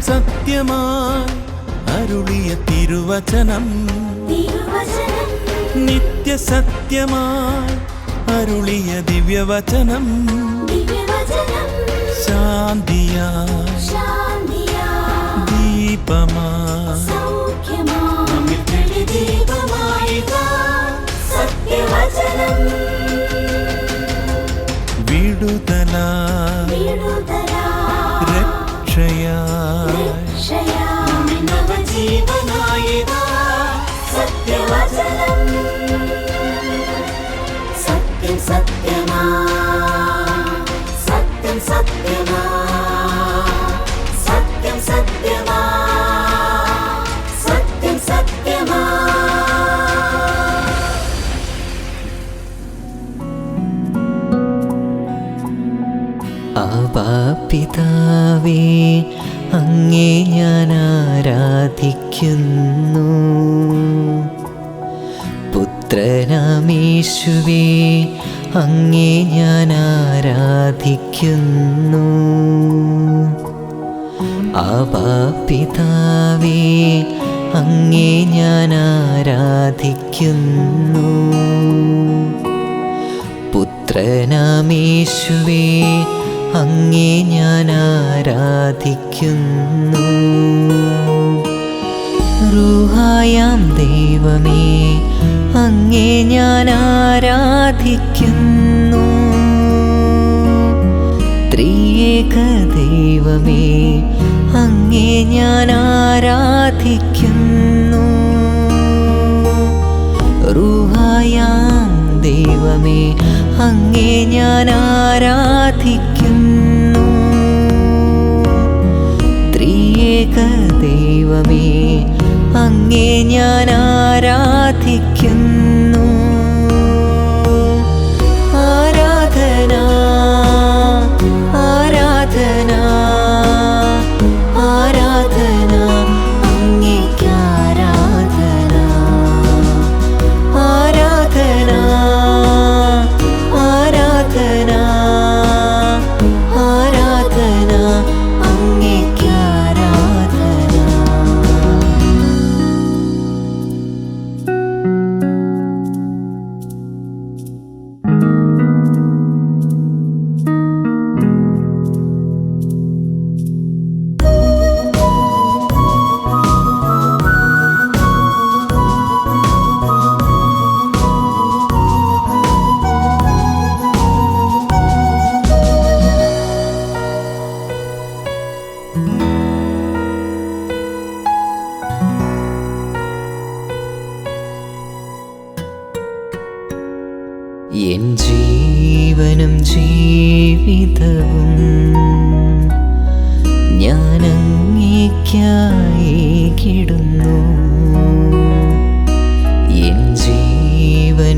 സത്യമായി അരുളിയ തിരുവചനം. നിത്യസത്യമായി അരുളിയ ദിവ്യവചനം. ദിവ്യവചനം. ശാന്തിയായി രക്ഷയാ ദീപമായി Że ദൈവമേ അങ്ങേ ഞാൻ ആരാധിക്കുന്നു. ത്രിയേക ദൈവമേ അങ്ങേ ഞാൻ ആരാധിക്കുന്നു. റുഹായാം ദൈവമേ അങ്ങേ ഞാൻ ആരാധിക്കുന്നു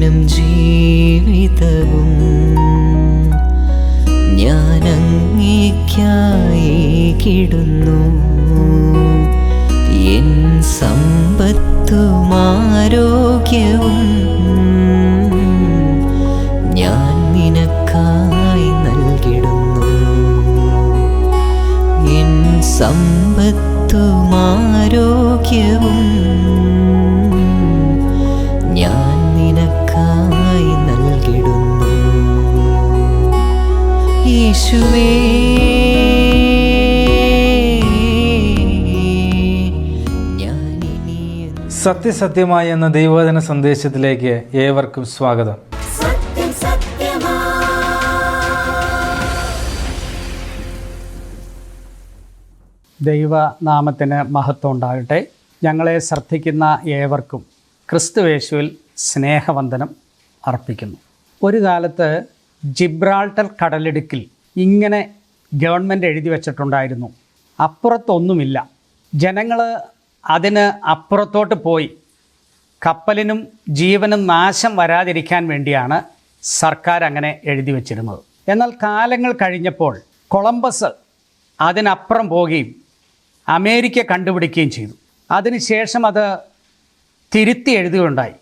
ജീവനും ജീവിതവും ഞാൻ അങ്ങേക്കായി കിടുന്നു. സത്യസത്യമായ എന്ന ദൈവവചന സന്ദേശത്തിലേക്ക് ഏവർക്കും സ്വാഗതം. ദൈവ നാമത്തിന് ദൈവനാമത്തിന് മഹത്വം ഉണ്ടാകട്ടെ. ഞങ്ങളെ ശ്രദ്ധിക്കുന്ന ഏവർക്കും ക്രിസ്തുവേശുവിൽ സ്നേഹവന്ദനം അർപ്പിക്കുന്നു. ഒരു കാലത്ത് ജിബ്രാൾട്ടർ കടലിടുക്കിൽ ഇങ്ങനെ ഗവൺമെന്റ് എഴുതി വച്ചിട്ടുണ്ടായിരുന്നു. അപ്പുറത്തൊന്നുമില്ല. ജനങ്ങൾ അതിന് അപ്പുറത്തോട്ട് പോയി. കപ്പലിനും ജീവനും നാശം വരാതിരിക്കാൻ വേണ്ടിയാണ് സർക്കാർ അങ്ങനെ എഴുതി വച്ചിരുന്നത്. എന്നാൽ കാലങ്ങൾ കഴിഞ്ഞപ്പോൾ കൊളംബസ് അതിനപ്പുറം പോവുകയും അമേരിക്ക കണ്ടുപിടിക്കുകയും ചെയ്തു. അതിനുശേഷം അത് തിരുത്തി എഴുതുകയുണ്ടായി.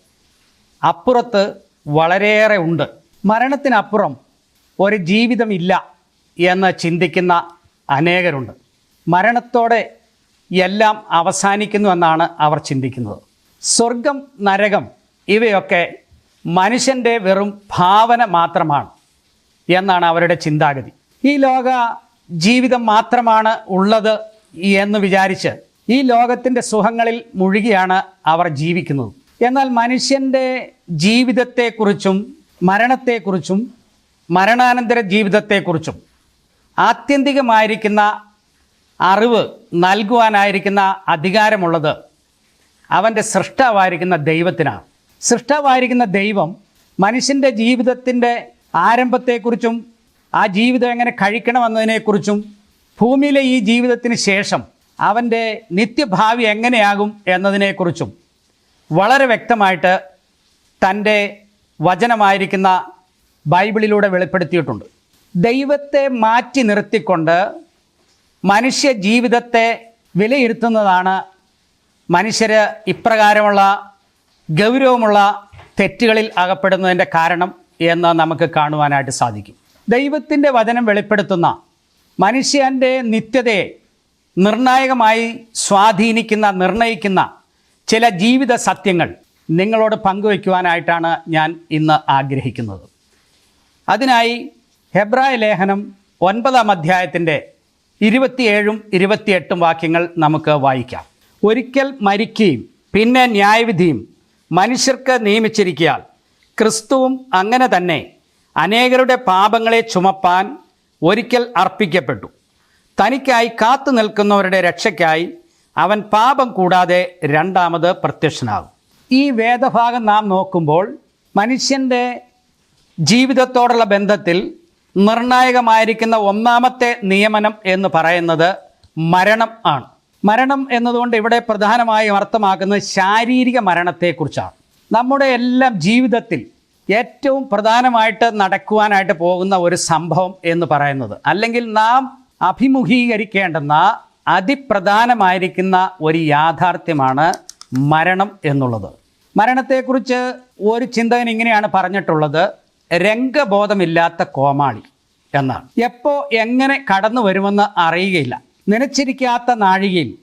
അപ്പുറത്ത് വളരെയേറെ ഉണ്ട്. മരണത്തിനപ്പുറം ഒരു ജീവിതമില്ല എന്ന് ചിന്തിക്കുന്ന അനേകരുണ്ട്. മരണത്തോടെ എല്ലാം അവസാനിക്കുന്നു എന്നാണ് അവർ ചിന്തിക്കുന്നത്. സ്വർഗം നരകം ഇവയൊക്കെ മനുഷ്യന്റെ വെറും ഭാവന മാത്രമാണ് എന്നാണ് അവരുടെ ചിന്താഗതി. ഈ ലോക ജീവിതം മാത്രമാണ് ഉള്ളത് എന്ന് വിചാരിച്ച് ഈ ലോകത്തിന്റെ സുഖങ്ങളിൽ മുഴുകിയാണ് അവർ ജീവിക്കുന്നത്. എന്നാൽ മനുഷ്യന്റെ ജീവിതത്തെക്കുറിച്ചും മരണത്തെക്കുറിച്ചും മരണാനന്തര ജീവിതത്തെക്കുറിച്ചും ആത്യന്തികമായിരിക്കുന്ന അറിവ് നൽകുവാനായിരിക്കുന്ന അധികാരമുള്ളത് അവന്റെ സൃഷ്ടാവായിരിക്കുന്ന ദൈവത്തിനാണ്. സൃഷ്ടാവായിരിക്കുന്ന ദൈവം മനുഷ്യന്റെ ജീവിതത്തിന്റെ ആരംഭത്തെക്കുറിച്ചും ആ ജീവിതം എങ്ങനെ കഴിക്കണമെന്നതിനെക്കുറിച്ചും ഭൂമിയിലെ ഈ ജീവിതത്തിന് ശേഷം അവന്റെ നിത്യഭാവി എങ്ങനെയാകും എന്നതിനെക്കുറിച്ചും വളരെ വ്യക്തമായിട്ട് തന്റെ വചനമായിരിക്കുന്ന ബൈബിളിലൂടെ വെളിപ്പെടുത്തിയിട്ടുണ്ട്. ദൈവത്തെ മാറ്റി നിർത്തിക്കൊണ്ട് മനുഷ്യ ജീവിതത്തെ വിലയിരുത്തുന്നതാണ് മനുഷ്യർ ഇപ്രകാരമുള്ള ഗൗരവമുള്ള തെറ്റുകളിൽ അകപ്പെടുന്നതിന്റെ കാരണം എന്ന് നമുക്ക് കാണുവാനായിട്ട് സാധിക്കും. ദൈവത്തിന്റെ വചനം വെളിപ്പെടുത്തുന്ന മനുഷ്യന്റെ നിത്യതയെ നിർണായകമായി സ്വാധീനിക്കുന്ന നിർണയിക്കുന്ന ചില ജീവിത സത്യങ്ങൾ നിങ്ങളോട് പങ്കുവയ്ക്കുവാനായിട്ടാണ് ഞാൻ ഇന്ന് ആഗ്രഹിക്കുന്നത്. അതിനായി ഹെബ്രായ ലേഖനം ഒൻപതാം അധ്യായത്തിന്റെ ഇരുപത്തിയേഴും ഇരുപത്തിയെട്ടും വാക്യങ്ങൾ നമുക്ക് വായിക്കാം. ഒരിക്കൽ മരിക്കുകയും പിന്നെ ന്യായവിധിയും മനുഷ്യർക്ക് നിയമിച്ചിരിക്കയാൽ ക്രിസ്തുവും അങ്ങനെ തന്നെ അനേകരുടെ പാപങ്ങളെ ചുമപ്പാൻ ഒരിക്കൽ അർപ്പിക്കപ്പെട്ടു. തനിക്കായി കാത്തു നിൽക്കുന്നവരുടെ രക്ഷയ്ക്കായി അവൻ പാപം കൂടാതെ രണ്ടാമത് പ്രത്യക്ഷനാകും. ഈ വേദഭാഗം നാം നോക്കുമ്പോൾ മനുഷ്യന്റെ ജീവിതത്തോടുള്ള ബന്ധത്തിൽ നിർണായകമായിരിക്കുന്ന ഒന്നാമത്തെ നിയമനം എന്ന് പറയുന്നത് മരണം ആണ്. മരണം എന്നതുകൊണ്ട് ഇവിടെ പ്രധാനമായും അർത്ഥമാക്കുന്നത് ശാരീരിക മരണത്തെക്കുറിച്ചാണ്. നമ്മുടെ എല്ലാം ജീവിതത്തിൽ ഏറ്റവും പ്രധാനമായിട്ട് നടക്കുവാനായിട്ട് പോകുന്ന ഒരു സംഭവം എന്ന് പറയുന്നത്. അല്ലെങ്കിൽ നാം അഭിമുഖീകരിക്കേണ്ടുന്ന അതിപ്രധാനമായിരിക്കുന്ന ഒരു യാഥാർത്ഥ്യമാണ് മരണം എന്നുള്ളത്. മരണത്തെക്കുറിച്ച് ഒരു ചിന്തകൻ ഇങ്ങനെയാണ് പറഞ്ഞിട്ടുള്ളത്. രംഗബോധമില്ലാത്ത കോമാളി എന്നാണ്. എപ്പോ എങ്ങനെ കടന്നു വരുമെന്ന് അറിയുകയില്ല. നനച്ചിരിക്കാത്ത നാഴികയിൽ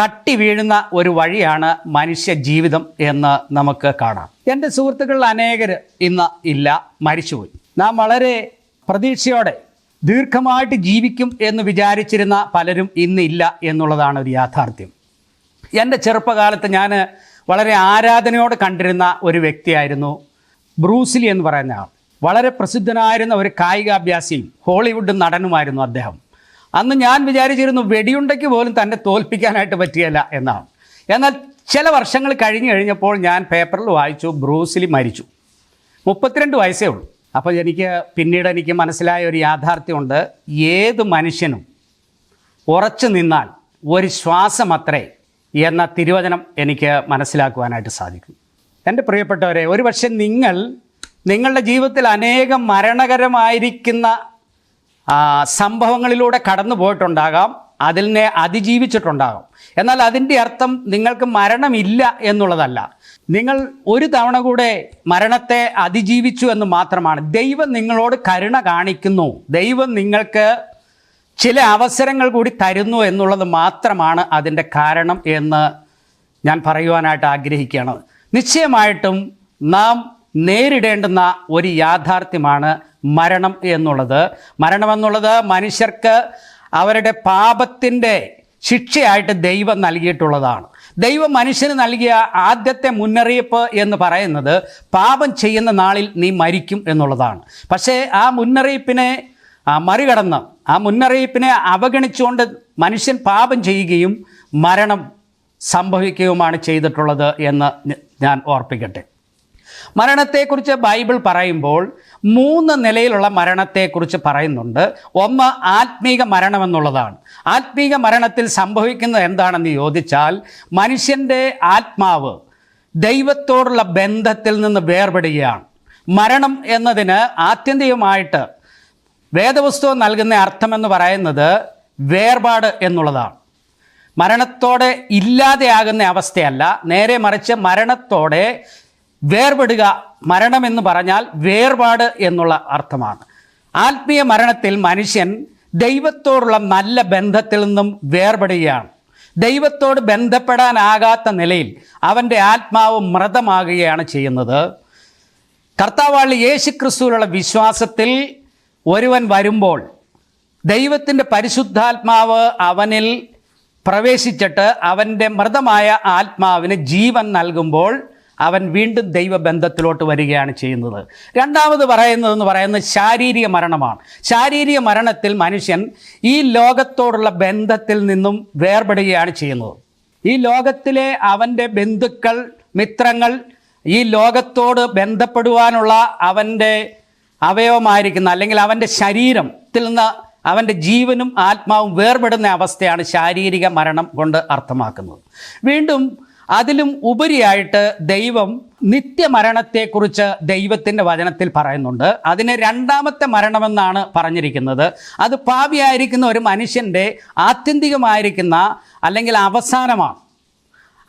തട്ടി വീഴുന്ന ഒരു വഴിയാണ് മനുഷ്യ ജീവിതം എന്ന് നമുക്ക് കാണാം. എന്റെ സുഹൃത്തുക്കളിൽ അനേകർ ഇന്ന് ഇല്ല മരിച്ചുപോയി. നാം വളരെ പ്രതീക്ഷയോടെ ദീർഘമായിട്ട് ജീവിക്കും എന്ന് വിചാരിച്ചിരുന്ന പലരും ഇന്നില്ല എന്നുള്ളതാണ് ഒരു യാഥാർത്ഥ്യം. എന്റെ ചെറുപ്പകാലത്ത് ഞാൻ വളരെ ആരാധനയോടെ കണ്ടിരുന്ന ഒരു വ്യക്തിയായിരുന്നു ബ്രൂസിലി എന്ന് പറയുന്ന ആൾ. വളരെ പ്രസിദ്ധനായിരുന്ന ഒരു കായികാഭ്യാസിയും ഹോളിവുഡ് നടനുമായിരുന്നു അദ്ദേഹം. അന്ന് ഞാൻ വിചാരിച്ചിരുന്നു വെടിയുണ്ടയ്ക്ക് പോലും തന്നെ തോൽപ്പിക്കാനായിട്ട് പറ്റിയല്ല എന്നാണ്. എന്നാൽ ചില വർഷങ്ങൾ കഴിഞ്ഞു കഴിഞ്ഞപ്പോൾ ഞാൻ പേപ്പറിൽ വായിച്ചു ബ്രൂസിലി മരിച്ചു. മുപ്പത്തിരണ്ട് വയസ്സേ ഉള്ളൂ. അപ്പോൾ എനിക്ക് പിന്നീട് എനിക്ക് മനസ്സിലായ ഒരു യാഥാർത്ഥ്യമുണ്ട്. ഏത് മനുഷ്യനും ഉറച്ചു നിന്നാൽ ഒരു ശ്വാസം അത്രേ എന്ന തിരുവചനം എനിക്ക് മനസ്സിലാക്കുവാനായിട്ട് സാധിക്കും. എന്റെ പ്രിയപ്പെട്ടവരെ ഒരുപക്ഷെ നിങ്ങൾ നിങ്ങളുടെ ജീവിതത്തിൽ അനേകം മരണകരമായിരിക്കുന്ന സംഭവങ്ങളിലൂടെ കടന്നു പോയിട്ടുണ്ടാകാം. അതിനെ അതിജീവിച്ചിട്ടുണ്ടാകും. എന്നാൽ അതിന്റെ അർത്ഥം നിങ്ങൾക്ക് മരണമില്ല എന്നുള്ളതല്ല. നിങ്ങൾ ഒരു തവണ കൂടെ മരണത്തെ അതിജീവിച്ചു എന്ന് മാത്രമാണ്. ദൈവം നിങ്ങളോട് കരുണ കാണിക്കുന്നു. ദൈവം നിങ്ങൾക്ക് ചില അവസരങ്ങൾ കൂടി തരുന്നു എന്നുള്ളത് മാത്രമാണ് അതിന്റെ കാരണം എന്ന് ഞാൻ പറയുവാനായിട്ട് ആഗ്രഹിക്കുകയാണ്. നിശ്ചയമായിട്ടും നാം നേരിടേണ്ടുന്ന ഒരു യാഥാർത്ഥ്യമാണ് മരണം എന്നുള്ളത്. മരണമെന്നുള്ളത് മനുഷ്യർക്ക് അവരുടെ പാപത്തിന്റെ ശിക്ഷയായിട്ട് ദൈവം നൽകിയിട്ടുള്ളതാണ്. ദൈവം മനുഷ്യന് നൽകിയ ആദ്യത്തെ മുന്നറിയിപ്പ് എന്ന് പറയുന്നത് പാപം ചെയ്യുന്ന നാളിൽ നീ മരിക്കും എന്നുള്ളതാണ്. പക്ഷേ ആ മുന്നറിയിപ്പിനെ മറികടന്ന് ആ മുന്നറിയിപ്പിനെ അവഗണിച്ചുകൊണ്ട് മനുഷ്യൻ പാപം ചെയ്യുകയും മരണം സംഭവിക്കുകയുമാണ് ചെയ്തിട്ടുള്ളത് എന്ന് ഞാൻ ഓർപ്പിക്കട്ടെ. മരണത്തെക്കുറിച്ച് ബൈബിൾ പറയുമ്പോൾ മൂന്ന് നിലയിലുള്ള മരണത്തെക്കുറിച്ച് പറയുന്നുണ്ട്. ഒന്ന് ആത്മീക മരണമെന്നുള്ളതാണ് ആത്മീക മരണത്തിൽ സംഭവിക്കുന്നത് എന്താണെന്ന് ചോദിച്ചാൽ മനുഷ്യന്റെ ആത്മാവ് ദൈവത്തോടുള്ള ബന്ധത്തിൽ നിന്ന് വേർപെടുകയാണ്. മരണം എന്നതിന് ആത്യന്തികമായിട്ട് വേദപുസ്തകം നൽകുന്ന അർത്ഥമെന്ന് പറയുന്നത് വേർപാട് എന്നുള്ളതാണ്. മരണത്തോടെ ഇല്ലാതെയാകുന്ന അവസ്ഥയല്ല നേരെ മറിച്ച് മരണത്തോടെ വേർപെടുക മരണമെന്ന് പറഞ്ഞാൽ വേർപാട് എന്നുള്ള അർത്ഥമാണ്. ആത്മീയ മരണത്തിൽ മനുഷ്യൻ ദൈവത്തോടുള്ള നല്ല ബന്ധത്തിൽ നിന്നും വേർപെടുകയാണ്. ദൈവത്തോട് ബന്ധപ്പെടാനാകാത്ത നിലയിൽ അവന്റെ ആത്മാവ് മൃതമാകുകയാണ് ചെയ്യുന്നത്. കർത്താവാളി യേശു ക്രിസ്തുവിലുള്ള വിശ്വാസത്തിൽ ഒരുവൻ വരുമ്പോൾ ദൈവത്തിന്റെ പരിശുദ്ധാത്മാവ് അവനിൽ പ്രവേശിച്ചിട്ട് അവന്റെ മൃതമായ ആത്മാവിന് ജീവൻ നൽകുമ്പോൾ അവൻ വീണ്ടും ദൈവബന്ധത്തിലോട്ട് വരികയാണ് ചെയ്യുന്നത്. രണ്ടാമത് പറയുന്നതെന്ന് പറയുന്നത് ശാരീരിക മരണമാണ്. ശാരീരിക മരണത്തിൽ മനുഷ്യൻ ഈ ലോകത്തോടുള്ള ബന്ധത്തിൽ നിന്നും വേർപെടുകയാണ് ചെയ്യുന്നത്. ഈ ലോകത്തിലെ അവന്റെ ബന്ധുക്കൾ മിത്രങ്ങൾ ഈ ലോകത്തോട് ബന്ധപ്പെടുവാനുള്ള അവന്റെ അവയവമായിരിക്കുന്ന അല്ലെങ്കിൽ അവന്റെ ശരീരത്തിൽ നിന്ന് അവന്റെ ജീവനും ആത്മാവും വേർപെടുന്ന അവസ്ഥയാണ് ശാരീരിക മരണം കൊണ്ട് അർത്ഥമാക്കുന്നത്. വീണ്ടും അതിലും ഉപരിയായിട്ട് ദൈവം നിത്യമരണത്തെക്കുറിച്ച് ദൈവത്തിന്റെ വചനത്തിൽ പറയുന്നുണ്ട്. അതിന് രണ്ടാമത്തെ മരണമെന്നാണ് പറഞ്ഞിരിക്കുന്നത്. അത് പാപിയായിരിക്കുന്ന ഒരു മനുഷ്യന്റെ ആത്യന്തികമായിരിക്കുന്ന അല്ലെങ്കിൽ അവസാനമാണ്.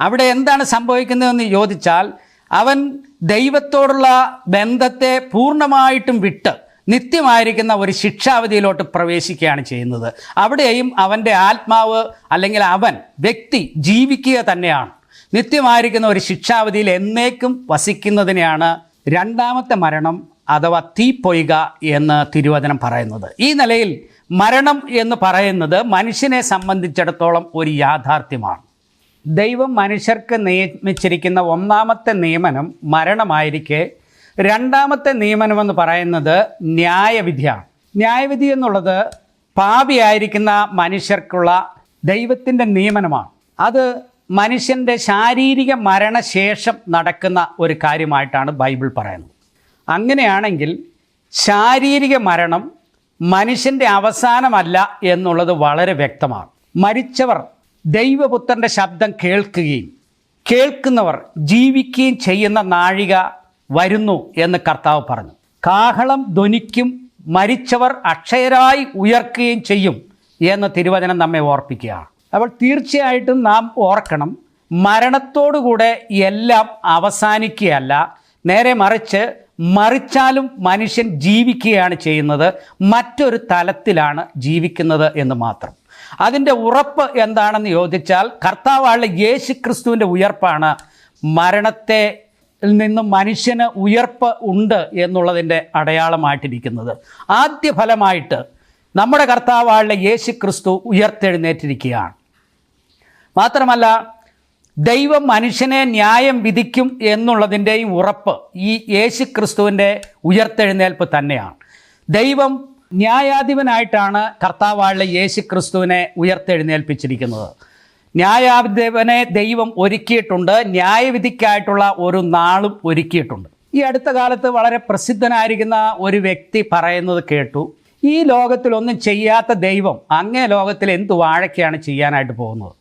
അവിടെ എന്താണ് സംഭവിക്കുന്നതെന്ന് ചോദിച്ചാൽ അവൻ ദൈവത്തോടുള്ള ബന്ധത്തെ പൂർണമായിട്ടും വിട്ട് നിത്യമായിരിക്കുന്ന ഒരു ശിക്ഷാവധിയിലോട്ട് പ്രവേശിക്കുകയാണ് ചെയ്യുന്നത്. അവിടെയും അവന്റെ ആത്മാവ് അല്ലെങ്കിൽ അവൻ വ്യക്തി ജീവിക്കുക തന്നെയാണ്. നിത്യമായിരിക്കുന്ന ഒരു ശിക്ഷാവധിയിൽ എന്നേക്കും വസിക്കുന്നതിനെയാണ് രണ്ടാമത്തെ മരണം അഥവാ തീപ്പൊയ്ക എന്ന് തിരുവചനം പറയുന്നത്. ഈ നിലയിൽ മരണം എന്ന് പറയുന്നത് മനുഷ്യനെ സംബന്ധിച്ചിടത്തോളം ഒരു യാഥാർത്ഥ്യമാണ്. ദൈവം മനുഷ്യർക്ക് നിയമിച്ചിരിക്കുന്ന ഒന്നാമത്തെ നിയമനം മരണമായിരിക്കെ. രണ്ടാമത്തെ നിയമനമെന്ന് പറയുന്നത് ന്യായവിധിയാണ്. ന്യായവിധി എന്നുള്ളത് പാപിയായിരിക്കുന്ന മനുഷ്യർക്കുള്ള ദൈവത്തിന്റെ നിയമനമാണ്. അത് മനുഷ്യന്റെ ശാരീരിക മരണശേഷം നടക്കുന്ന ഒരു കാര്യമായിട്ടാണ് ബൈബിൾ പറയുന്നത്. അങ്ങനെയാണെങ്കിൽ ശാരീരിക മരണം മനുഷ്യന്റെ അവസാനമല്ല എന്നുള്ളത് വളരെ വ്യക്തമാണ്. മരിച്ചവർ ദൈവപുത്രന്റെ ശബ്ദം കേൾക്കുകയും കേൾക്കുന്നവർ ജീവിക്കുകയും ചെയ്യുന്ന നാഴിക വരുന്നു എന്ന് കർത്താവ് പറഞ്ഞു. കാഹളം ധ്വനിക്കും മരിച്ചവർ അക്ഷയരായി ഉയർക്കുകയും ചെയ്യും എന്ന് തിരുവചനം നമ്മെ ഓർപ്പിക്കുകയാണ്. അപ്പോൾ തീർച്ചയായിട്ടും നാം ഓർക്കണം മരണത്തോടുകൂടെ എല്ലാം അവസാനിക്കുകയല്ല. നേരെ മറിച്ച് മറിച്ചാലും മനുഷ്യൻ ജീവിക്കുകയാണ് ചെയ്യുന്നത് മറ്റൊരു തലത്തിലാണ് ജീവിക്കുന്നത് എന്ന് മാത്രം. അതിന്റെ ഉറപ്പ് എന്താണെന്ന് ചോദിച്ചാൽ കർത്താവാളുടെ യേശു ക്രിസ്തുവിന്റെ ഉയർപ്പാണ്. മരണത്തെ നിന്നും മനുഷ്യന് ഉയർപ്പ് ഉണ്ട് എന്നുള്ളതിന്റെ അടയാളമായിട്ടിരിക്കുന്നത്. ആദ്യ ഫലമായിട്ട് നമ്മുടെ കർത്താവാളുടെ യേശു ക്രിസ്തു ഉയർത്തെഴുന്നേറ്റിരിക്കുകയാണ്. മാത്രമല്ല ദൈവം മനുഷ്യനെ ന്യായം വിധിക്കും എന്നുള്ളതിന്റെയും ഉറപ്പ് ഈ യേശു ക്രിസ്തുവിന്റെ ഉയർത്തെഴുന്നേൽപ്പ് തന്നെയാണ്. ദൈവം ന്യായാധിപനായിട്ടാണ് കർത്താവാളിലെ യേശു ക്രിസ്തുവിനെ ഉയർത്തെഴുന്നേൽപ്പിച്ചിരിക്കുന്നത്. ന്യായാധിപനെ ദൈവം ഒരുക്കിയിട്ടുണ്ട് ന്യായവിധിക്കായിട്ടുള്ള ഒരു നാളും ഒരുക്കിയിട്ടുണ്ട്. ഈ അടുത്ത കാലത്ത് വളരെ പ്രസിദ്ധനായിരിക്കുന്ന ഒരു വ്യക്തി പറയുന്നത് കേട്ടു ഈ ലോകത്തിൽ ഒന്നും ചെയ്യാത്ത ദൈവം അങ്ങേ ലോകത്തിൽ എന്ത് വാഴയ്ക്കാണ് ചെയ്യാനായിട്ട് പോകുന്നത്?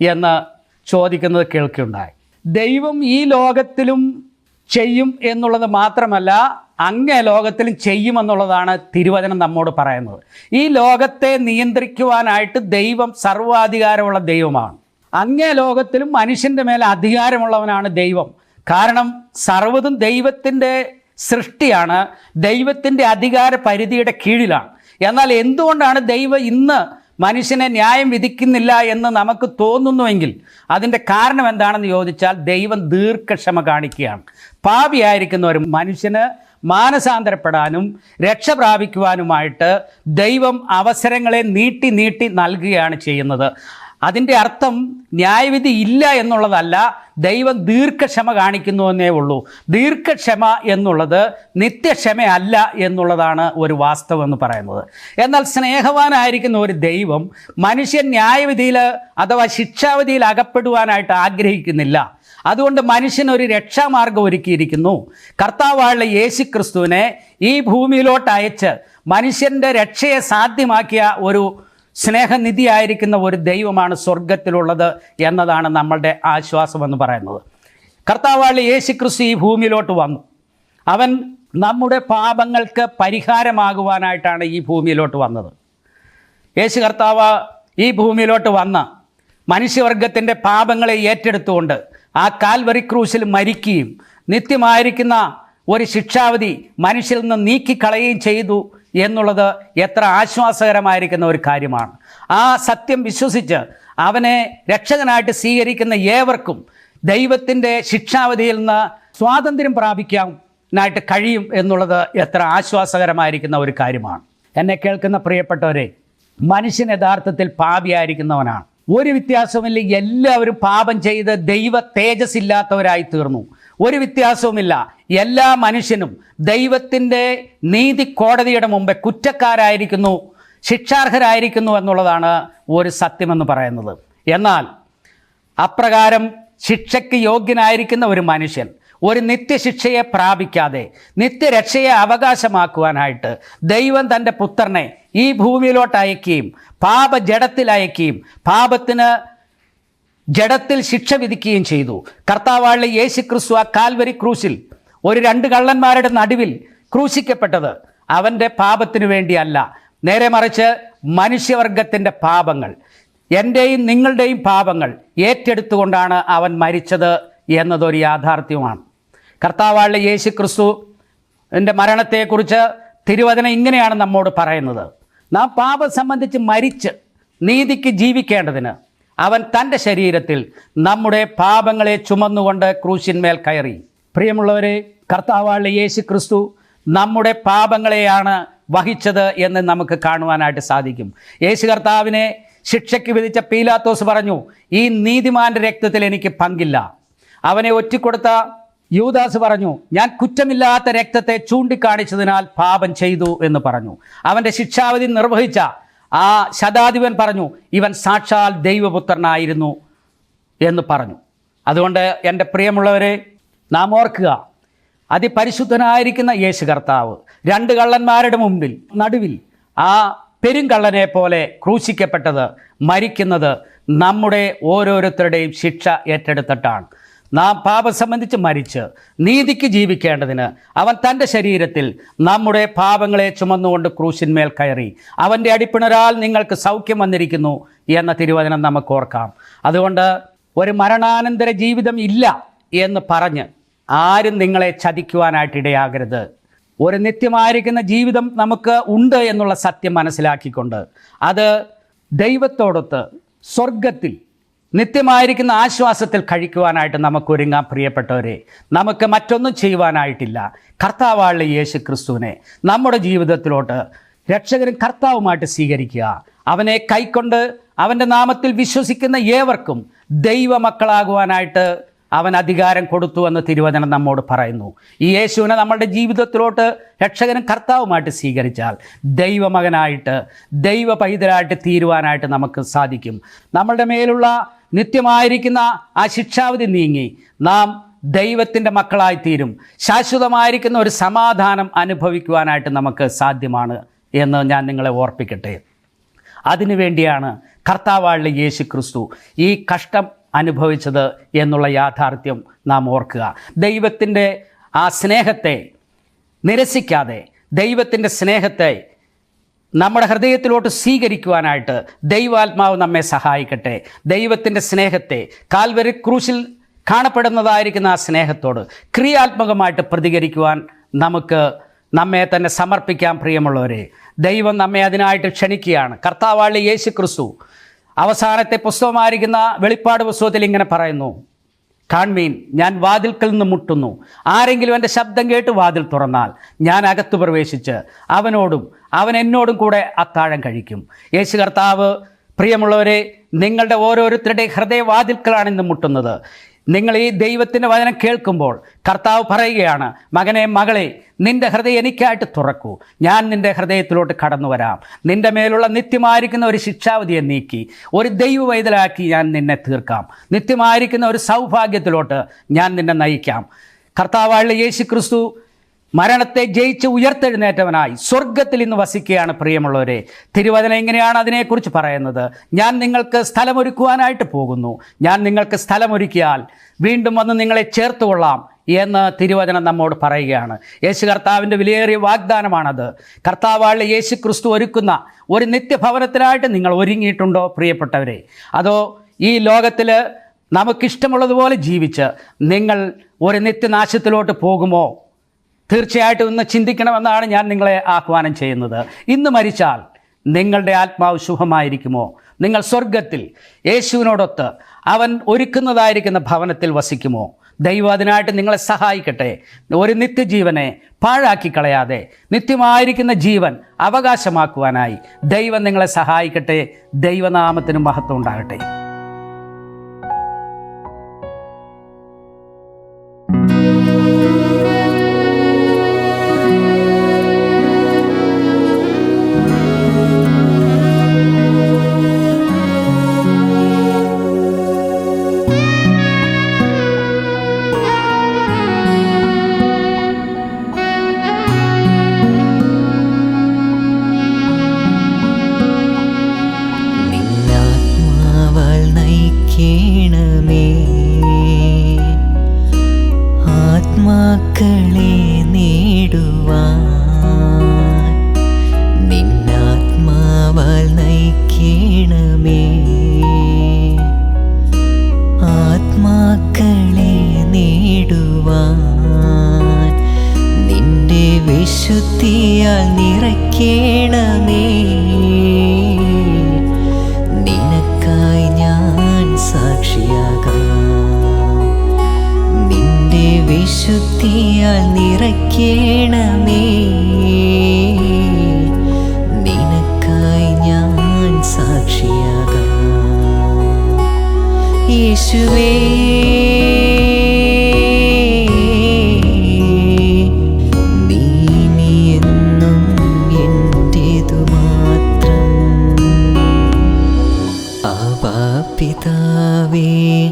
എന്ന് ചോദിക്കുന്നത് കേൾക്കുകയുണ്ടായി. ദൈവം ഈ ലോകത്തിലും ചെയ്യും എന്നുള്ളത് മാത്രമല്ല അങ്ങേ ലോകത്തിലും ചെയ്യുമെന്നുള്ളതാണ് തിരുവചനം നമ്മോട് പറയുന്നത്. ഈ ലോകത്തെ നിയന്ത്രിക്കുവാനായിട്ട് ദൈവം സർവാധികാരമുള്ള ദൈവമാണ്. അങ്ങേ ലോകത്തിലും മനുഷ്യന്റെ മേലെ അധികാരമുള്ളവനാണ് ദൈവം. കാരണം സർവതും ദൈവത്തിന്റെ സൃഷ്ടിയാണ് ദൈവത്തിന്റെ അധികാര പരിധിയുടെ കീഴിലാണ്. എന്നാൽ എന്തുകൊണ്ടാണ് ദൈവം ഇന്ന് മനുഷ്യനെ ന്യായം വിധിക്കുന്നില്ല എന്ന് നമുക്ക് തോന്നുന്നുവെങ്കിൽ അതിന്റെ കാരണം എന്താണെന്ന് ചോദിച്ചാൽ ദൈവം ദീർഘക്ഷമ കാണിക്കുകയാണ്. പാപിയായിരിക്കുന്ന ഒരു മനുഷ്യന് മാനസാന്തരപ്പെടാനും രക്ഷ പ്രാപിക്കുവാനുമായിട്ട് ദൈവം അവസരങ്ങളെ നീട്ടി നീട്ടി നൽകുകയാണ് ചെയ്യുന്നത്. അതിന്റെ അർത്ഥം ന്യായവിധി ഇല്ല എന്നുള്ളതല്ല ദൈവം ദീർഘക്ഷമ കാണിക്കുന്നു എന്നേ ഉള്ളൂ. ദീർഘക്ഷമ എന്നുള്ളത് നിത്യക്ഷമയല്ല എന്നുള്ളതാണ് ഒരു വാസ്തവം എന്ന് പറയുന്നത്. എന്നാൽ സ്നേഹവാനായിരിക്കുന്ന ഒരു ദൈവം മനുഷ്യൻ ന്യായവിധിയിൽ അഥവാ ശിക്ഷാവിധിയിൽ അകപ്പെടുവാനായിട്ട് ആഗ്രഹിക്കുന്നില്ല. അതുകൊണ്ട് മനുഷ്യനൊരു രക്ഷാമാർഗം ഒരുക്കിയിരിക്കുന്നു. കർത്താവായുള്ള യേശു ക്രിസ്തുവിനെ ഈ ഭൂമിയിലോട്ട് അയച്ച് മനുഷ്യന്റെ രക്ഷയെ സാധ്യമാക്കിയ ഒരു സ്നേഹനിധിയായിരിക്കുന്ന ഒരു ദൈവമാണ് സ്വർഗത്തിലുള്ളത് എന്നതാണ് നമ്മളുടെ ആശ്വാസമെന്ന് പറയുന്നത്. കർത്താവാളി യേശു ക്രിസ്തു ഈ ഭൂമിയിലോട്ട് വന്നു. അവൻ നമ്മുടെ പാപങ്ങൾക്ക് പരിഹാരമാകുവാനായിട്ടാണ് ഈ ഭൂമിയിലോട്ട് വന്നത്. യേശു കർത്താവ് ഈ ഭൂമിയിലോട്ട് വന്ന മനുഷ്യവർഗത്തിന്റെ പാപങ്ങളെ ഏറ്റെടുത്തുകൊണ്ട് ആ കാൽവറി ക്രൂശിൽ മരിക്കുകയും നിത്യമായിരിക്കുന്ന ഒരു ശിക്ഷാവധി മനുഷ്യരിൽ നിന്ന് നീക്കിക്കളയുകയും ചെയ്തു. എന്നുള്ളത് എത്ര ആശ്വാസകരമായിരിക്കുന്ന ഒരു കാര്യമാണ്. ആ സത്യം വിശ്വസിച്ച് അവനെ രക്ഷകനായിട്ട് സ്വീകരിക്കുന്ന ഏവർക്കും ദൈവത്തിന്റെ ശിക്ഷാവധിയിൽ നിന്ന് സ്വാതന്ത്ര്യം പ്രാപിക്കാനായിട്ട് കഴിയും എന്നുള്ളത് എത്ര ആശ്വാസകരമായിരിക്കുന്ന ഒരു കാര്യമാണ്. എന്നെ കേൾക്കുന്ന പ്രിയപ്പെട്ടവരെ മനുഷ്യൻ യഥാർത്ഥത്തിൽ പാപിയായിരിക്കുന്നവനാണ്. ഒരു വ്യത്യാസമില്ല എല്ലാവരും പാപം ചെയ്ത് ദൈവ തേജസ് ഇല്ലാത്തവരായി തീർന്നു ഒരു വ്യത്യാസവുമില്ല. എല്ലാ മനുഷ്യനും ദൈവത്തിന്റെ നീതി കോടതിയുടെ മുമ്പേ കുറ്റക്കാരായിരിക്കുന്നു ശിക്ഷാർഹരായിരിക്കുന്നു എന്നുള്ളതാണ് ഒരു സത്യമെന്ന് പറയുന്നത്. എന്നാൽ അപ്രകാരം ശിക്ഷയ്ക്ക് യോഗ്യനായിരിക്കുന്ന ഒരു മനുഷ്യൻ ഒരു നിത്യശിക്ഷയെ പ്രാപിക്കാതെ നിത്യരക്ഷയെ അവകാശമാക്കുവാനായിട്ട് ദൈവം തന്റെ പുത്രനെ ഈ ഭൂമിയിലോട്ട് അയക്കുകയും പാപജടത്തിൽ അയക്കുകയും പാപത്തിന് ജഡത്തിൽ ശിക്ഷ വിധിക്കുകയും ചെയ്തു. കർത്താവാളിലെ യേശു ക്രിസ്തു ആ കാൽവരി ക്രൂശിൽ ഒരു രണ്ട് കള്ളന്മാരുടെ നടുവിൽ ക്രൂശിക്കപ്പെട്ടത് അവന്റെ പാപത്തിനു വേണ്ടിയല്ല. നേരെ മറിച്ച് മനുഷ്യവർഗത്തിന്റെ പാപങ്ങൾ എന്റെയും നിങ്ങളുടെയും പാപങ്ങൾ ഏറ്റെടുത്തുകൊണ്ടാണ് അവൻ മരിച്ചത് എന്നതൊരു യാഥാർത്ഥ്യമാണ്. കർത്താവാളിലെ യേശു ക്രിസ്തു മരണത്തെക്കുറിച്ച് തിരുവചനം ഇങ്ങനെയാണ് നമ്മോട് പറയുന്നത്. നാം പാപം സംബന്ധിച്ച് മരിച്ച് നീതിക്ക് ജീവിക്കേണ്ടതിന് അവൻ തന്റെ ശരീരത്തിൽ നമ്മുടെ പാപങ്ങളെ ചുമന്നുകൊണ്ട് ക്രൂശിന്മേൽ കയറി. പ്രിയമുള്ളവരെ കർത്താവാളി യേശു ക്രിസ്തു നമ്മുടെ പാപങ്ങളെയാണ് വഹിച്ചത് എന്ന് നമുക്ക് കാണുവാനായിട്ട് സാധിക്കും. യേശു കർത്താവിനെ ശിക്ഷയ്ക്ക് വിധിച്ച പീലാത്തോസ് പറഞ്ഞു ഈ നീതിമാന്റെ രക്തത്തിൽ എനിക്ക് പങ്കില്ല. അവനെ ഒറ്റിക്കൊടുത്ത യൂദാസ് പറഞ്ഞു ഞാൻ കുറ്റമില്ലാത്ത രക്തത്തെ ചൂണ്ടിക്കാണിച്ചതിനാൽ പാപം ചെയ്തു എന്ന് പറഞ്ഞു. അവന്റെ ശിക്ഷാവിധി നിർവഹിച്ച ആ ശതാധിപൻ പറഞ്ഞു ഇവൻ സാക്ഷാൽ ദൈവപുത്രനായിരുന്നു എന്ന് പറഞ്ഞു. അതുകൊണ്ട് എന്റെ പ്രിയമുള്ളവരെ നാം ഓർക്കുക അതിപരിശുദ്ധനായിരിക്കുന്ന യേശു കർത്താവ് രണ്ട് കള്ളന്മാരുടെ മുമ്പിൽ നടുവിൽ ആ പെരുങ്കള്ളനെ പോലെ ക്രൂശിക്കപ്പെട്ടത് മരിക്കുന്നത് നമ്മുടെ ഓരോരുത്തരുടെയും ശിക്ഷ ഏറ്റെടുത്തിട്ടാണ്. നാം പാപം സംബന്ധിച്ച് മരിച്ച് നീതിക്ക് ജീവിക്കേണ്ടതിന് അവൻ തന്റെ ശരീരത്തിൽ നമ്മുടെ പാപങ്ങളെ ചുമന്നുകൊണ്ട് ക്രൂശിന്മേൽ കയറി അവന്റെ അടിപ്പിണരാൽ നിങ്ങൾക്ക് സൗഖ്യം വന്നിരിക്കുന്നു എന്ന തിരുവചനം നമുക്ക് ഓർക്കാം. അതുകൊണ്ട് ഒരു മരണാനന്തര ജീവിതം ഇല്ല എന്ന് പറഞ്ഞ് ആരും നിങ്ങളെ ചതിക്കുവാനായിട്ട് ഇടയാകരുത്. ഒരു നിത്യമായിരിക്കുന്ന ജീവിതം നമുക്ക് ഉണ്ട് എന്നുള്ള സത്യം മനസ്സിലാക്കിക്കൊണ്ട് അത് ദൈവത്തോടൊത്ത് സ്വർഗത്തിൽ നിത്യമായിരിക്കുന്ന ആശ്വാസത്തിൽ കഴിക്കുവാനായിട്ട് നമുക്ക് ഒരുങ്ങാം പ്രിയപ്പെട്ടവരെ. നമുക്ക് മറ്റൊന്നും ചെയ്യുവാനായിട്ടില്ല. കർത്താവാളുടെ യേശു ക്രിസ്തുവിനെ നമ്മുടെ ജീവിതത്തിലോട്ട് രക്ഷകരും കർത്താവുമായിട്ട് സ്വീകരിക്കുക. അവനെ കൈക്കൊണ്ട് അവന്റെ നാമത്തിൽ വിശ്വസിക്കുന്ന ഏവർക്കും ദൈവമക്കളാകുവാനായിട്ട് അവൻ അധികാരം കൊടുത്തു എന്ന് തിരുവചനം നമ്മോട് പറയുന്നു. ഈ യേശുവിനെ നമ്മളുടെ ജീവിതത്തിലോട്ട് രക്ഷകനും കർത്താവുമായിട്ട് സ്വീകരിച്ചാൽ ദൈവമകനായിട്ട് ദൈവ പൈതലായിട്ട് തീരുവാനായിട്ട് നമുക്ക് സാധിക്കും. നമ്മളുടെ മേലുള്ള നിത്യമായിരിക്കുന്ന ആ ശിക്ഷാവിധി നീങ്ങി. നാം ദൈവത്തിന്റെ മക്കളായിത്തീരും ശാശ്വതമായിരിക്കുന്ന ഒരു സമാധാനം അനുഭവിക്കുവാനായിട്ട് നമുക്ക് സാധ്യമാണ് എന്ന് ഞാൻ നിങ്ങളെ ഓർപ്പിക്കട്ടെ. അതിനുവേണ്ടിയാണ് കർത്താവാളിലെ യേശു ക്രിസ്തു ഈ കഷ്ടം അനുഭവിച്ചത് എന്നുള്ള യാഥാർത്ഥ്യം നാം ഓർക്കുക. ദൈവത്തിന്റെ ആ സ്നേഹത്തെ നിരസിക്കാതെ ദൈവത്തിന്റെ സ്നേഹത്തെ നമ്മുടെ ഹൃദയത്തിലോട്ട് സ്വീകരിക്കുവാനായിട്ട് ദൈവാത്മാവ് നമ്മെ സഹായിക്കട്ടെ. ദൈവത്തിന്റെ സ്നേഹത്തെ കാൽവരി ക്രൂശിൽ കാണപ്പെടുന്നതായിരിക്കുന്ന ആ സ്നേഹത്തോട് ക്രിയാത്മകമായിട്ട് പ്രതികരിക്കുവാൻ നമുക്ക് നമ്മെ തന്നെ സമർപ്പിക്കാൻ പ്രിയമുള്ളവരെ. ദൈവം നമ്മെ അതിനായിട്ട് ക്ഷണിക്കുകയാണ്. കർത്താവാളി യേശു ക്രിസ്തു അവസാനത്തെ പുസ്തകമായിരിക്കുന്ന വെളിപ്പാട് പുസ്തകത്തിൽ ഇങ്ങനെ പറയുന്നു. കാൺമീൻ ഞാൻ വാതിൽക്കൽ നിന്ന് മുട്ടുന്നു. ആരെങ്കിലും എന്റെ ശബ്ദം കേട്ട് വാതിൽ തുറന്നാൽ ഞാൻ അകത്തു പ്രവേശിച്ച് അവനോടും അവൻ എന്നോടും കൂടെ അത്താഴം കഴിക്കും. യേശു കർത്താവ് പ്രിയമുള്ളവരെ നിങ്ങളുടെ ഓരോരുത്തരുടെ ഹൃദയവാതിൽക്കലാണ് ഇന്ന് മുട്ടുന്നത്. നിങ്ങൾ ഈ ദൈവത്തിന്റെ വചനം കേൾക്കുമ്പോൾ കർത്താവ് പറയുകയാണ് മകനെ മകളെ നിന്റെ ഹൃദയം എനിക്കായിട്ട് തുറക്കൂ. ഞാൻ നിന്റെ ഹൃദയത്തിലോട്ട് കടന്നു വരാം. നിന്റെ മേലുള്ള നിത്യമായിരിക്കുന്ന ഒരു ശിക്ഷാവധിയെ നീക്കി ഒരു ദൈവ വൈതലാക്കി ഞാൻ നിന്നെ തീർക്കാം. നിത്യമായിരിക്കുന്ന ഒരു സൗഭാഗ്യത്തിലോട്ട് ഞാൻ നിന്നെ നയിക്കാം. കർത്താവായുള്ള യേശു ക്രിസ്തു മരണത്തെ ജയിച്ച് ഉയർത്തെഴുന്നേറ്റവനായി സ്വർഗത്തിൽ ഇന്ന് വസിക്കുകയാണ് പ്രിയമുള്ളവരെ. തിരുവചന എങ്ങനെയാണ് അതിനെക്കുറിച്ച് പറയുന്നത്. ഞാൻ നിങ്ങൾക്ക് സ്ഥലമൊരുക്കുവാനായിട്ട് പോകുന്നു. ഞാൻ നിങ്ങൾക്ക് സ്ഥലമൊരുക്കിയാൽ വീണ്ടും വന്ന് നിങ്ങളെ ചേർത്തുകൊള്ളാം എന്ന് തിരുവചനം നമ്മോട് പറയുകയാണ്. യേശു കർത്താവിന്റെ വിലയേറിയ വാഗ്ദാനമാണത്. കർത്താവാളിലെ യേശു ക്രിസ്തു ഒരുക്കുന്ന ഒരു നിത്യഭവനത്തിനായിട്ട് നിങ്ങൾ ഒരുങ്ങിയിട്ടുണ്ടോ പ്രിയപ്പെട്ടവരെ? അതോ ഈ ലോകത്തിൽ നമുക്കിഷ്ടമുള്ളതുപോലെ ജീവിച്ച് നിങ്ങൾ ഒരു നിത്യനാശത്തിലോട്ട് പോകുമോ? തീർച്ചയായിട്ടും ഇന്ന് ചിന്തിക്കണമെന്നാണ് ഞാൻ നിങ്ങളെ ആഹ്വാനം ചെയ്യുന്നത്. ഇന്ന് മരിച്ചാൽ നിങ്ങളുടെ ആത്മാവ് ശുഭമായിരിക്കുമോ? നിങ്ങൾ സ്വർഗത്തിൽ യേശുവിനോടൊത്ത് അവൻ ഒരുക്കുന്നതായിരിക്കുന്ന ഭവനത്തിൽ വസിക്കുമോ? ദൈവം അതിനായിട്ട് നിങ്ങളെ സഹായിക്കട്ടെ. ഒരു നിത്യജീവനെ പാഴാക്കി കളയാതെ നിത്യമായിരിക്കുന്ന ജീവൻ അവകാശമാക്കുവാനായി ദൈവം നിങ്ങളെ സഹായിക്കട്ടെ. ദൈവനാമത്തിന് മഹത്വം ഉണ്ടാകട്ടെ. one ആവാപിതാവേ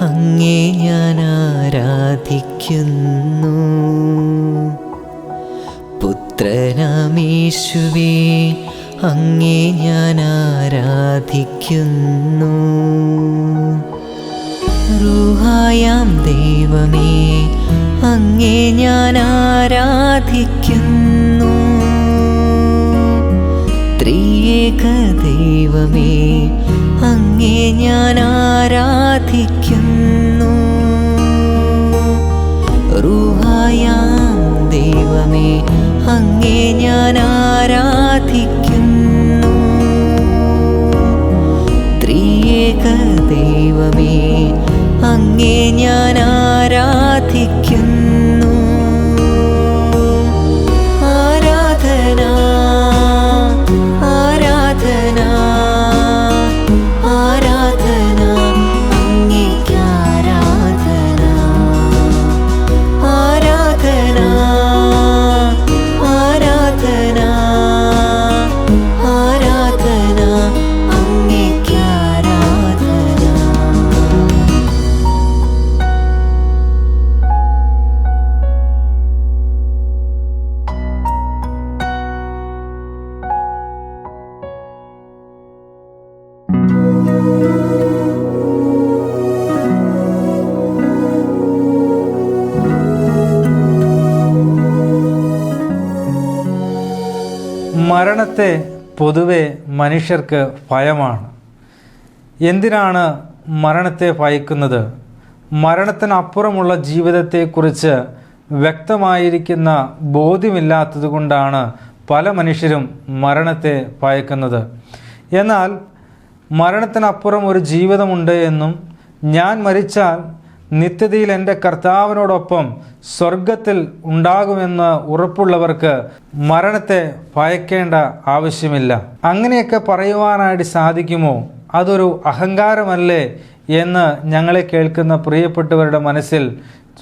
അങ്ങേ ഞാൻ ആരാധിക്കുന്നു. പുത്രനാമേശുവേ അങ്ങേ ഞാൻ ആരാധിക്കുന്നു. റുഹായാം ദൈവമേ അങ്ങേ ഞാൻ ആരാധിക്കുന്നു. ത്രിയേക ദൈവമേ അങ്ങേ ഞാൻ ആരാധിക്കുന്നു. റുഹായാം ദൈവമേ അങ്ങേ ഞാൻ ആരാധിക്കുന്നു. ത്രിയേക ദൈവമേ അങ്ങേ ഞാൻ ആരാധിക്കുന്നു. മരണത്തെ പൊതുവെ മനുഷ്യർക്ക് ഭയമാണ്. എന്തിനാണ് മരണത്തെ ഭയക്കുന്നത്? മരണത്തിനപ്പുറമുള്ള ജീവിതത്തെക്കുറിച്ച് വ്യക്തമായിരിക്കുന്ന ബോധ്യമില്ലാത്തതുകൊണ്ടാണ് പല മനുഷ്യരും മരണത്തെ ഭയക്കുന്നത്. എന്നാൽ മരണത്തിനപ്പുറം ഒരു ജീവിതമുണ്ട് എന്നും ഞാൻ മരിച്ചാൽ നിത്യതയിൽ എന്റെ കർത്താവിനോടൊപ്പം സ്വർഗത്തിൽ ഉണ്ടാകുമെന്ന് ഉറപ്പുള്ളവർക്ക് മരണത്തെ ഭയക്കേണ്ട ആവശ്യമില്ല. അങ്ങനെയൊക്കെ പറയുവാനായിട്ട് സാധിക്കുമോ? അതൊരു അഹങ്കാരമല്ലേ എന്ന് ഞങ്ങളെ കേൾക്കുന്ന പ്രിയപ്പെട്ടവരുടെ മനസ്സിൽ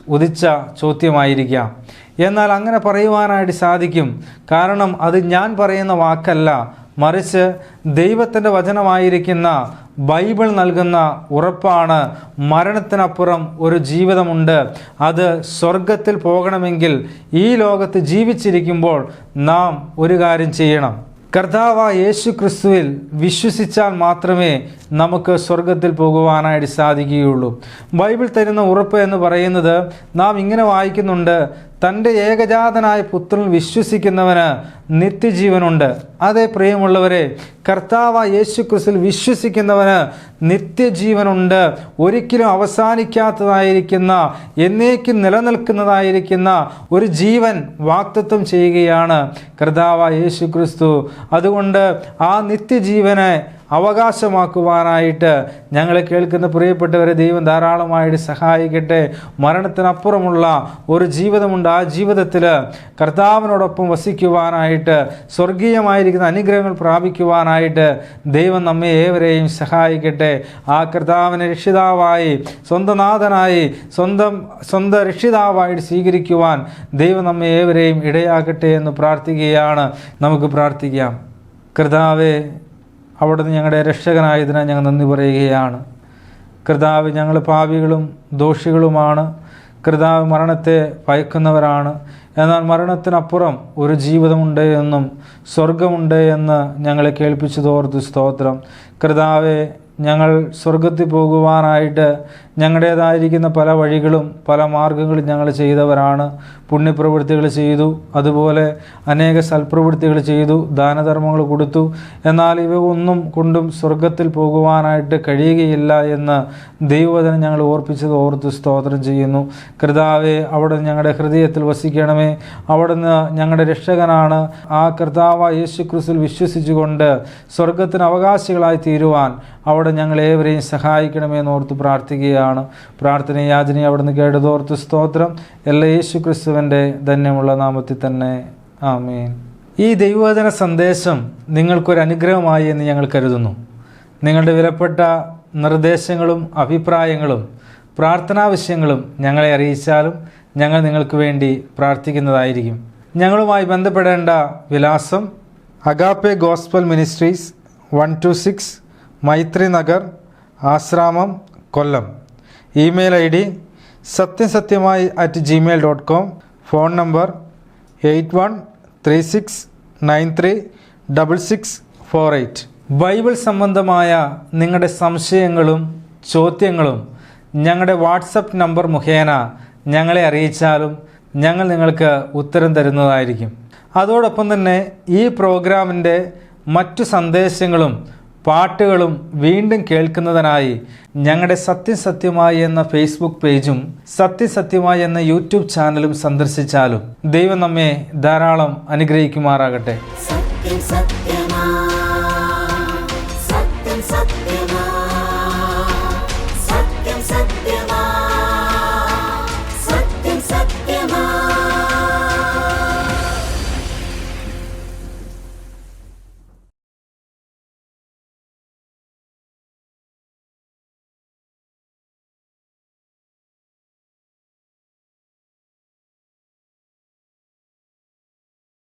ഉദിച്ച ചോദ്യമായിരിക്കാം. എന്നാൽ അങ്ങനെ പറയുവാനായിട്ട് സാധിക്കും. കാരണം അത് ഞാൻ പറയുന്ന വാക്കല്ല. മറിച്ച് ദൈവത്തിന്റെ വചനമായിരിക്കുന്ന ബൈബിൾ നൽകുന്ന ഉറപ്പാണ്. മരണത്തിനപ്പുറം ഒരു ജീവിതമുണ്ട്. അത് സ്വർഗത്തിൽ പോകണമെങ്കിൽ ഈ ലോകത്ത് ജീവിച്ചിരിക്കുമ്പോൾ നാം ഒരു കാര്യം ചെയ്യണം. കർത്താവ യേശു ക്രിസ്തുവിൽ വിശ്വസിച്ചാൽ മാത്രമേ നമുക്ക് സ്വർഗത്തിൽ പോകുവാനായിട്ട് സാധിക്കുകയുള്ളൂ. ബൈബിൾ തരുന്ന ഉറപ്പ് എന്ന് പറയുന്നത് നാം ഇങ്ങനെ വായിക്കുന്നുണ്ട്. തന്റെ ഏകജാതനായ പുത്രൻ വിശ്വസിക്കുന്നവന് നിത്യജീവനുണ്ട്. അതേ പ്രിയമുള്ളവരെ കർത്താവ് യേശു ക്രിസ്തുവിൽ വിശ്വസിക്കുന്നവന് നിത്യജീവനുണ്ട്. ഒരിക്കലും അവസാനിക്കാത്തതായിരിക്കുന്ന എന്നേക്കും നിലനിൽക്കുന്നതായിരിക്കുന്ന ഒരു ജീവൻ വാക്തത്വം ചെയ്യുകയാണ് കർത്താവ് യേശു ക്രിസ്തു അതുകൊണ്ട് ആ നിത്യജീവനെ അവകാശമാക്കുവാനായിട്ട് ഞങ്ങളെ കേൾക്കുന്ന പ്രിയപ്പെട്ടവരെ ദൈവം ധാരാളമായിട്ട് സഹായിക്കട്ടെ. മരണത്തിനപ്പുറമുള്ള ഒരു ജീവിതമുണ്ട്. ആ ജീവിതത്തിൽ കർത്താവിനോടൊപ്പം വസിക്കുവാനായിട്ട് സ്വർഗീയമായിരിക്കുന്ന അനുഗ്രഹങ്ങൾ പ്രാപിക്കുവാനായിട്ട് ദൈവം നമ്മെ ഏവരെയും സഹായിക്കട്ടെ. ആ കർത്താവിനെ രക്ഷിതാവായി സ്വന്തം നാഥനായി സ്വന്തം സ്വന്തം രക്ഷിതാവായിട്ട് സ്വീകരിക്കുവാൻ ദൈവം നമ്മെ ഏവരെയും ഇടയാക്കട്ടെ എന്ന് പ്രാർത്ഥിക്കുകയാണ്. നമുക്ക് പ്രാർത്ഥിക്കാം. കർത്താവെ അവിടുന്ന് ഞങ്ങളുടെ രക്ഷകനായതിനാൽ ഞങ്ങൾ നന്ദി പറയുകയാണ്. കർത്താവ് ഞങ്ങൾ പാപികളും ദോഷികളുമാണ്. കർത്താവ് മരണത്തെ ഭയക്കുന്നവരാണ്. എന്നാൽ മരണത്തിനപ്പുറം ഒരു ജീവിതമുണ്ട് എന്നും സ്വർഗമുണ്ട് എന്ന് ഞങ്ങളെ കേൾപ്പിച്ചു കേൾപ്പിച്ചതോർത്ത് സ്തോത്രം. കർത്താവെ ഞങ്ങൾ സ്വർഗത്തിൽ പോകുവാനായിട്ട് ഞങ്ങളുടേതായിരിക്കുന്ന പല വഴികളും പല മാർഗങ്ങളും ഞങ്ങൾ ചെയ്തവരാണ്. പുണ്യപ്രവൃത്തികൾ ചെയ്തു അതുപോലെ അനേക സൽപ്രവൃത്തികൾ ചെയ്തു ദാനധർമ്മങ്ങൾ കൊടുത്തു. എന്നാൽ ഇവ ഒന്നും കൊണ്ടും സ്വർഗത്തിൽ പോകുവാനായിട്ട് കഴിയുകയില്ല എന്ന് ദൈവവചനം ഞങ്ങൾ ഓർപ്പിച്ചത് ഓർത്ത് സ്തോത്രം ചെയ്യുന്നു. കർത്താവെ അവിടെ ഞങ്ങളുടെ ഹൃദയത്തിൽ വസിക്കണമേ. അവിടുന്ന് ഞങ്ങളുടെ രക്ഷകനാണ്. ആ കർത്താവ യേശു ക്രിസ്തുവിൽ വിശ്വസിച്ചുകൊണ്ട് സ്വർഗത്തിന് അവകാശികളായി തീരുവാൻ അവിടെ ഞങ്ങളേവരെയും സഹായിക്കണമെന്ന് ഓർത്ത് പ്രാർത്ഥിക്കുകയാണ് പ്രാർത്ഥന യാചനയെ അവിടുന്ന് കേടുതോർത്ത് സ്തോത്രം. എല്ലാ യേശു ക്രിസ്തുവിന്റെ ധന്യമുള്ള നാമത്തിൽ തന്നെ ആമേൻ. ഈ ദൈവവചന സന്ദേശം നിങ്ങൾക്കൊരു അനുഗ്രഹമായി എന്ന് ഞങ്ങൾ കരുതുന്നു. നിങ്ങളുടെ വിലപ്പെട്ട നിർദ്ദേശങ്ങളും അഭിപ്രായങ്ങളും പ്രാർത്ഥനാവശ്യങ്ങളും ഞങ്ങളെ അറിയിച്ചാലും ഞങ്ങൾ നിങ്ങൾക്ക് വേണ്ടി പ്രാർത്ഥിക്കുന്നതായിരിക്കും. ഞങ്ങളുമായി ബന്ധപ്പെടേണ്ട വിലാസം Agape gospel ministries one two six Maithri Nagar Asramam Kollam. Email I D സത്യസത്യമായി at Gmail dot com phone number eight one three six nine three double six four eight. Bible സംബന്ധമായ നിങ്ങളുടെ സംശയങ്ങളും ചോദ്യങ്ങളും ഞങ്ങളുടെ വാട്സപ്പ് നമ്പർ മുഖേന ഞങ്ങളെ അറിയിച്ചാലും ഞങ്ങൾ നിങ്ങൾക്ക് ഉത്തരം തരുന്നതായിരിക്കും. അതോടൊപ്പം തന്നെ ഈ പ്രോഗ്രാമിന്റെ മറ്റു സന്ദേശങ്ങളും പാട്ടുകളും വീണ്ടും കേൾക്കുന്നതിനായി ഞങ്ങളുടെ സത്യസത്യമായി എന്ന ഫേസ്ബുക്ക് പേജും സത്യസത്യമായി എന്ന യൂട്യൂബ് ചാനലും സന്ദർശിച്ചാലും ദൈവം നമ്മെ ധാരാളം അനുഗ്രഹിക്കുമാറാകട്ടെ. സത്യം സത്യമാ